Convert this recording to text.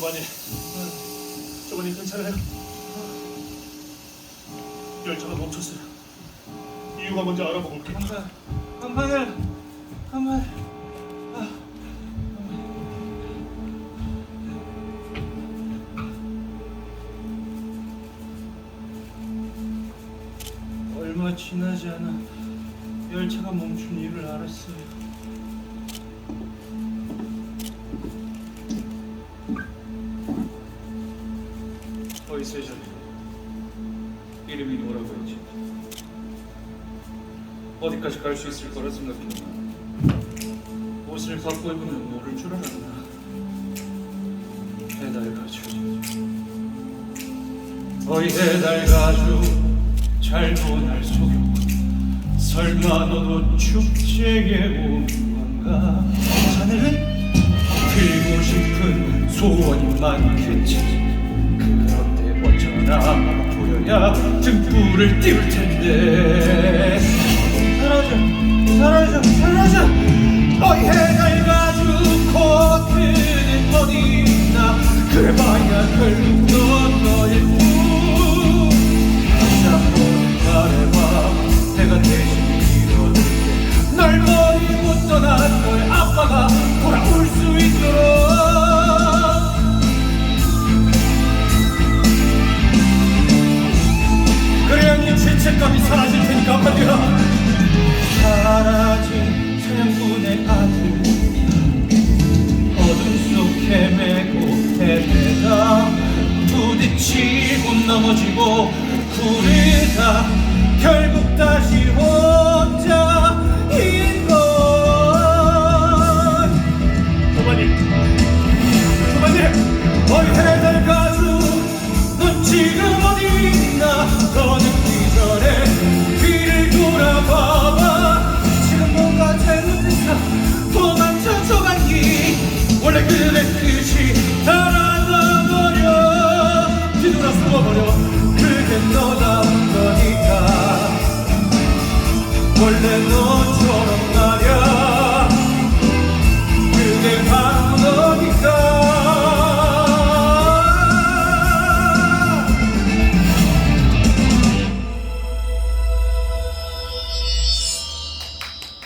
초반에 저번에 괜찮아요? 열차가 멈췄어요. 이유가 뭔지 알아보볼게요. 한발, 한발, 한발. 아. 얼마 지나지 않아 열차가 멈춘 일을 알았어요. 어디서 전에 이름이 뭐라고 했지? 어디까지 갈 수 있을 거라 생각했나? 옷을 바꿔 입으면 모를 줄 알았나? 해달 가주 어이 해달 가주 잘도 날 속였고 설마 너도 축제에 온 건가? 자네는 들고 싶은 소원이 많겠지 보여야 등불을 띄울 텐데 치고 넘어지고 구르다 결국 다시 혼자인 걸 도마님 도마님 어이 해달 가수. 넌 지금 어디 있나 더 늦기 전에 뒤를 돌아봐봐. 지금 뭔가 잘못했어. 도망쳐 저간이. 원래 그랬듯이 버려. 그게 너란 거니까. 원래 너